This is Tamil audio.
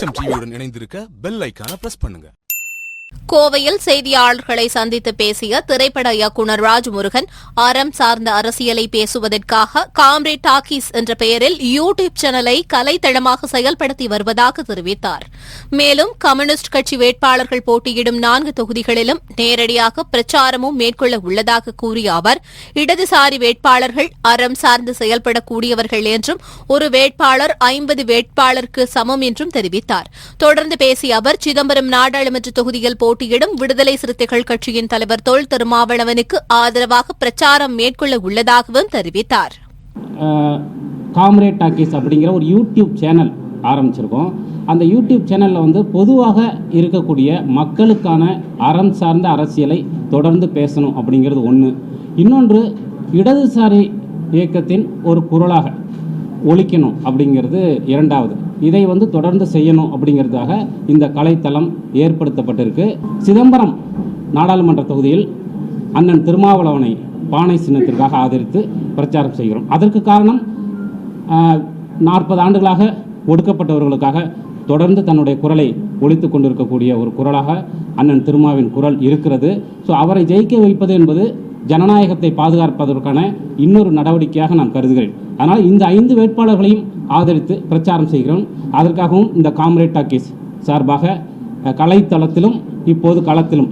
விக்ஸம் டிவியுடன் இணைந்திருக்க பெல் ஐக்கான பிரஸ் பண்ணுங்க. கோவையில் செய்தியாளர்களை சந்தித்து பேசிய திரைப்பட இயக்குநர் ராஜ்முருகன் அறம் சார்ந்த அரசியலை பேசுவதற்காக காம்ரேட் டாக்கீஸ் என்ற பெயரில் யூ டியூப் சேனலை கலைத்தளமாக செயல்படுத்தி வருவதாக தெரிவித்தார். மேலும் கம்யூனிஸ்ட் கட்சி வேட்பாளர்கள் போட்டியிடும் நான்கு தொகுதிகளிலும் நேரடியாக பிரச்சாரமும் மேற்கொள்ள உள்ளதாக கூறிய அவர் இடதுசாரி வேட்பாளர்கள் அறம் சார்ந்து செயல்படக்கூடியவர்கள் என்றும் ஒரு வேட்பாளர் ஐம்பது வேட்பாளருக்கு சமம் என்றும் தெரிவித்தார். தொடர்ந்து பேசிய அவர் சிதம்பரம் நாடாளுமன்ற தொகுதியில் போட்டியிடும் விடுதலை சிறுத்தைகள் கட்சியின் தலைவர் தொல் திருமாவளவனுக்கு ஆதரவாக பிரச்சாரம் மேற்கொள்ள உள்ளதாகவும் தெரிவித்தார். காம்ரேட் டாக்கீஸ் அப்படிங்கிற ஒரு யூடியூப் சேனல் ஆரம்பிச்சிருக்கோம். அந்த யூடியூப் சேனலில் வந்து பொதுவாக இருக்கக்கூடிய மக்களுக்கான அறம் சார்ந்த அரசியலை தொடர்ந்து பேசணும் அப்படிங்கிறது ஒன்று இன்னொன்று இடதுசாரி இயக்கத்தின் ஒரு குரலாக ஒழிக்கணும் அப்படிங்கிறது இரண்டாவது. இதை வந்து தொடர்ந்து செய்யணும் அப்படிங்கிறதுக்காக இந்த கலைத்தளம் ஏற்படுத்தப்பட்டிருக்கு. சிதம்பரம் நாடாளுமன்ற தொகுதியில் அண்ணன் திருமாவளவனை பானை சின்னத்திற்காக ஆதரித்து பிரச்சாரம் செய்கிறோம். அதற்கு காரணம் நாற்பது ஆண்டுகளாக ஒடுக்கப்பட்டவர்களுக்காக தொடர்ந்து தன்னுடைய குரலை ஒழித்து கொண்டிருக்கக்கூடிய ஒரு குரலாக அண்ணன் திருமாவின் குரல் இருக்கிறது. ஸோ அவரை ஜெயிக்க வைப்பது என்பது ஜனநாயகத்தை பாதுகாப்பதற்கான இன்னொரு நடவடிக்கையாக நான் கருதுகிறேன். அதனால் இந்த ஐந்து வேட்பாளர்களையும் ஆதரித்து பிரச்சாரம் செய்கிறோம். அதற்காகவும் இந்த காம்ரேட் டாக்கீஸ் சார்பாக கலைத்தளத்திலும் இப்போது களத்திலும்